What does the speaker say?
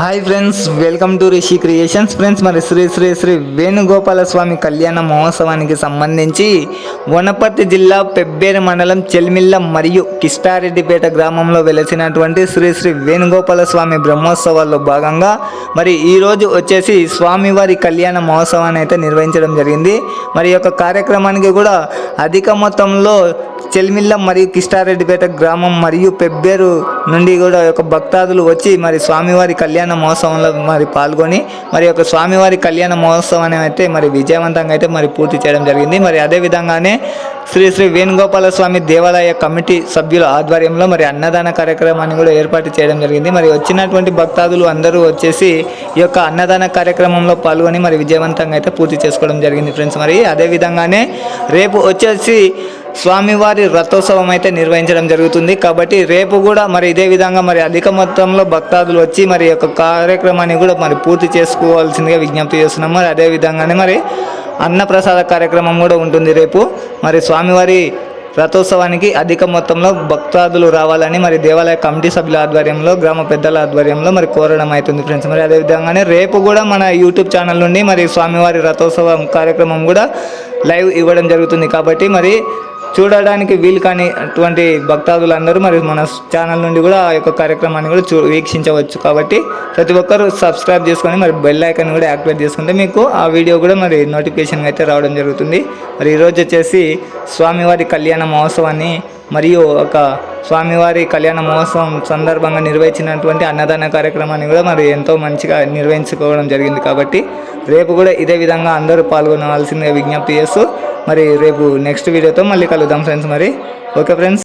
Hi friends welcome to Rishi creations friends మరి శ్రీ శ్రీ శ్రీ వేణుగోపాల స్వామి కళ్యాణ మహోత్సవానికి సంబంధించి వనపర్తి జిల్లా పెబ్బేరు మండలం చెల్మిల్ల మరియు కిష్టారెడ్డిపేట గ్రామంలో వెలసినటువంటి శ్రీ శ్రీ వేణుగోపాల స్వామి బ్రహ్మోత్సవాల్లో భాగంగా మరి ఈరోజు వచ్చేసి స్వామివారి కళ్యాణ మహోత్సవాన్ని అయితే నిర్వహించడం జరిగింది. మరి యొక్క కార్యక్రమానికి కూడా అధిక మొత్తంలో చెల్మిల్ల మరియు కిష్టారెడ్డిపేట గ్రామం మరియు పెబ్బేరు నుండి కూడా యొక్క భక్తాదులు వచ్చి మరి స్వామివారి కళ్యాణ మహోత్సవంలో మరి పాల్గొని మరి యొక్క స్వామివారి కళ్యాణ మహోత్సవాన్ని అయితే మరి విజయవంతంగా అయితే మరి పూర్తి చేయడం జరిగింది. మరి అదే విధంగానే శ్రీ శ్రీ వేణుగోపాల స్వామి దేవాలయ కమిటీ సభ్యుల ఆధ్వర్యంలో మరి అన్నదాన కార్యక్రమాన్ని కూడా ఏర్పాటు చేయడం జరిగింది. మరి వచ్చినటువంటి భక్తాదులు అందరూ వచ్చేసి ఈ యొక్క అన్నదాన కార్యక్రమంలో పాల్గొని మరి విజయవంతంగా అయితే పూర్తి చేసుకోవడం జరిగింది ఫ్రెండ్స్. మరి అదే విధంగానే రేపు వచ్చేసి స్వామివారి రథోత్సవం అయితే నిర్వహించడం జరుగుతుంది. కాబట్టి రేపు కూడా మరి ఇదే విధంగా మరి అధిక మొత్తంలో భక్తాదులు వచ్చి మరి యొక్క కార్యక్రమాన్ని కూడా మరి పూర్తి చేసుకోవాల్సిందిగా విజ్ఞప్తి చేస్తున్నాం. మరి అదే విధంగానే మరి అన్నప్రసాద కార్యక్రమం కూడా ఉంటుంది రేపు. మరి స్వామివారి రథోత్సవానికి అధిక మొత్తంలో భక్తాదులు రావాలని మరి దేవాలయ కమిటీ సభ్యుల ఆధ్వర్యంలో గ్రామ పెద్దల ఆధ్వర్యంలో మరి కోరడం అవుతుంది ఫ్రెండ్స్. మరి అదేవిధంగానే రేపు కూడా మన యూట్యూబ్ ఛానల్ నుండి మరి స్వామివారి రథోత్సవం కార్యక్రమం కూడా లైవ్ ఇవ్వడం జరుగుతుంది. కాబట్టి మరి చూడడానికి వీలు కాని అటువంటి భక్తాదులందరూ మరి మన ఛానల్ నుండి కూడా ఆ యొక్క కార్యక్రమాన్ని కూడా చూ వీక్షించవచ్చు. కాబట్టి ప్రతి ఒక్కరు సబ్స్క్రైబ్ చేసుకొని మరి బెల్ ఐకాన్ కూడా యాక్టివేట్ చేసుకుంటే మీకు ఆ వీడియో కూడా మరి నోటిఫికేషన్ అయితే రావడం జరుగుతుంది. మరి ఈరోజు వచ్చేసి స్వామివారి కళ్యాణ మహోత్సవాన్ని మరియు ఒక స్వామివారి కళ్యాణ మహోత్సవం సందర్భంగా నిర్వహించినటువంటి అన్నదాన కార్యక్రమాన్ని కూడా మరి ఎంతో మంచిగా నిర్వహించుకోవడం జరిగింది. కాబట్టి రేపు కూడా ఇదే విధంగా అందరూ పాల్గొనవలసిందిగా విజ్ఞప్తి చేస్తూ మరి రేపు నెక్స్ట్ వీడియోతో మళ్ళీ కలుద్దాం ఫ్రెండ్స్ మరి. Okay friends